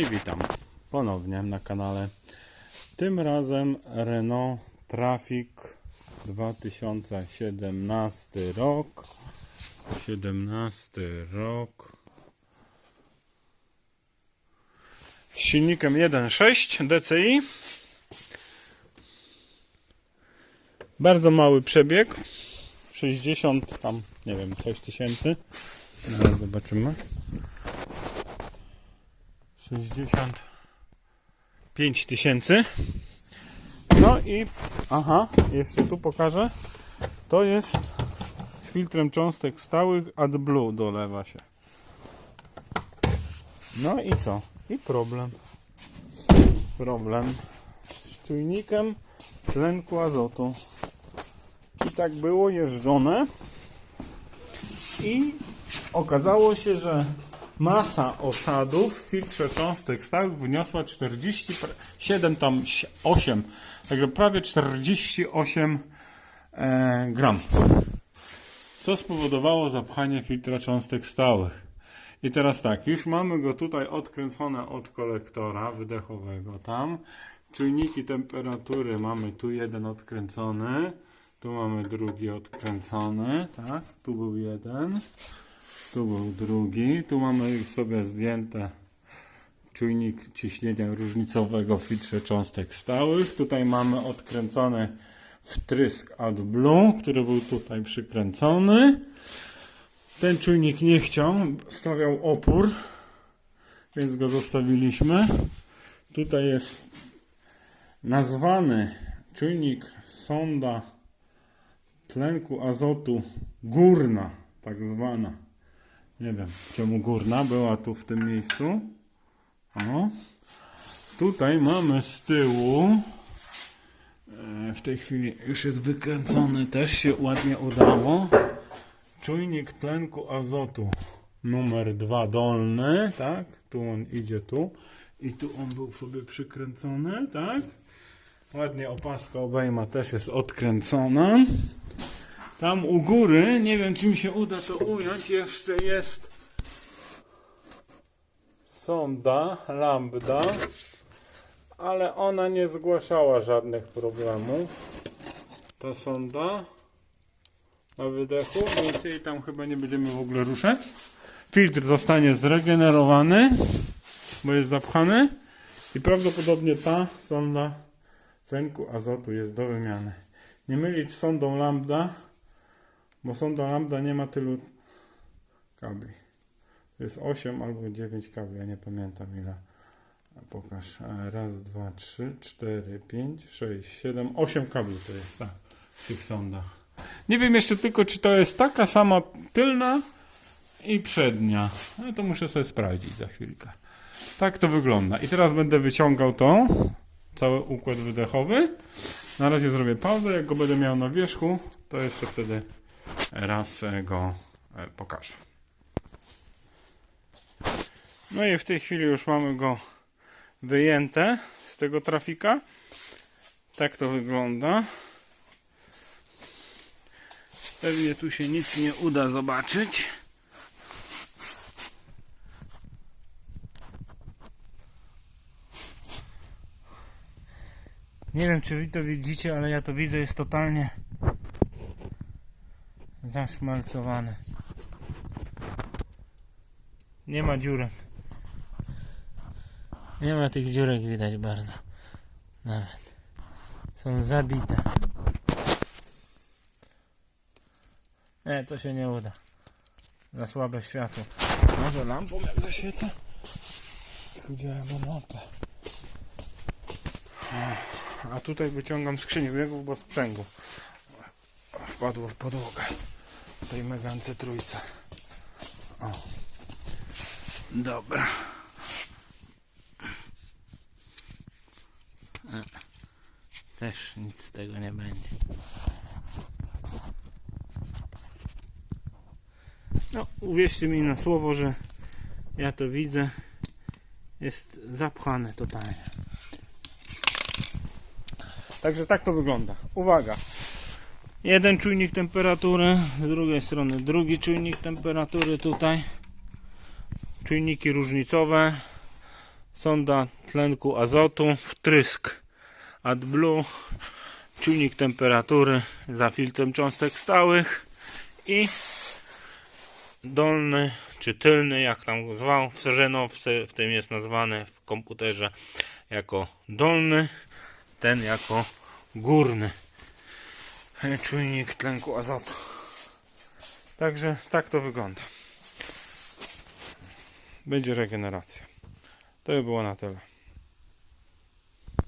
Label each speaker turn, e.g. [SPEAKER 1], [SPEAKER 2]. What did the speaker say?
[SPEAKER 1] I witam ponownie na kanale. Tym razem Renault Trafic 2017 rok. 17 rok. Z silnikiem 1.6 DCI. Bardzo mały przebieg. 60 tam, nie wiem, coś tysięcy. Zaraz zobaczymy. 65 tysięcy. No i, aha, jeszcze tu pokażę. To jest z filtrem cząstek stałych AdBlue dolewa się. No i co? I problem. Problem z czujnikiem tlenku azotu. I tak było jeżdżone. I okazało się, że masa osadów w filtrze cząstek stałych wyniosła 47 tam 8, także prawie 48 e, gram. Co spowodowało zapchanie filtra cząstek stałych. I teraz tak, już mamy go tutaj odkręcone od kolektora wydechowego tam. Czujniki temperatury mamy tu jeden odkręcony, tu mamy drugi odkręcony, tak? Tu był jeden. Tu był drugi. Tu mamy już sobie zdjęte czujnik ciśnienia różnicowego w filtrze cząstek stałych. Tutaj mamy odkręcony wtrysk AdBlue, który był tutaj przykręcony. Ten czujnik nie chciał, stawiał opór, więc go zostawiliśmy. Tutaj jest nazwany czujnik sonda tlenku azotu górna, tak zwana. Nie wiem czemu górna była tu w tym miejscu. O. Tutaj mamy z tyłu. e, W tej chwili już jest wykręcony, też się ładnie udało. Czujnik tlenku azotu numer 2 dolny, tak? Tu on idzie tu. I tu on był sobie przykręcony, tak? Ładnie opaska obejma też jest odkręcona. Tam u góry, nie wiem czy mi się uda to ująć, jeszcze jest sonda lambda, ale ona nie zgłaszała żadnych problemów. Ta sonda na wydechu, więc jej tam chyba nie będziemy w ogóle ruszać. Filtr zostanie zregenerowany, bo jest zapchany i prawdopodobnie ta sonda tlenku azotu jest do wymiany. Nie mylić z sondą lambda, bo sonda lambda nie ma tylu kabli. To jest 8 albo 9 kabli, ja nie pamiętam ile. Pokaż. E, Raz, dwa, trzy, cztery, pięć, sześć, siedem, osiem kabli to jest tak, w tych sondach. Nie wiem jeszcze tylko, czy to jest taka sama tylna i przednia. No to muszę sobie sprawdzić za chwilkę. Tak to wygląda. I teraz będę wyciągał to, cały układ wydechowy. Na razie zrobię pauzę. Jak go będę miał na wierzchu, to jeszcze wtedy raz go e, pokażę. No i w tej chwili już mamy go wyjęte z tego trafika. Tak to wygląda. Pewnie tu się nic nie uda zobaczyć. Nie wiem, czy wy to widzicie, ale ja to widzę, jest totalnie zaszmalcowany. Nie ma dziurek. Nie ma tych dziurek widać bardzo. Nawet. Są zabite. Nie, to się nie uda. Za słabe światło. Może lampą jak zaświecę? Ja mam lampę? A tutaj wyciągam skrzynię biegów, bo sprzęgło wpadło w podłogę tej megance trójce. O. Dobra. E, Też nic z tego nie będzie. No, uwierzcie mi na słowo, że ja to widzę. Jest zapchane totalnie. Także tak to wygląda. Uwaga. Jeden czujnik temperatury, z drugiej strony. Drugi czujnik temperatury tutaj. Czujniki różnicowe. sonda tlenku azotu, wtrysk AdBlue, czujnik temperatury za filtrem cząstek stałych. I dolny czy tylny, jak tam zwał, w Serenowce, w tym jest nazwane w komputerze jako dolny, ten jako górny czujnik tlenku azotu. Także tak to wygląda. Będzie regeneracja. To by było na tyle.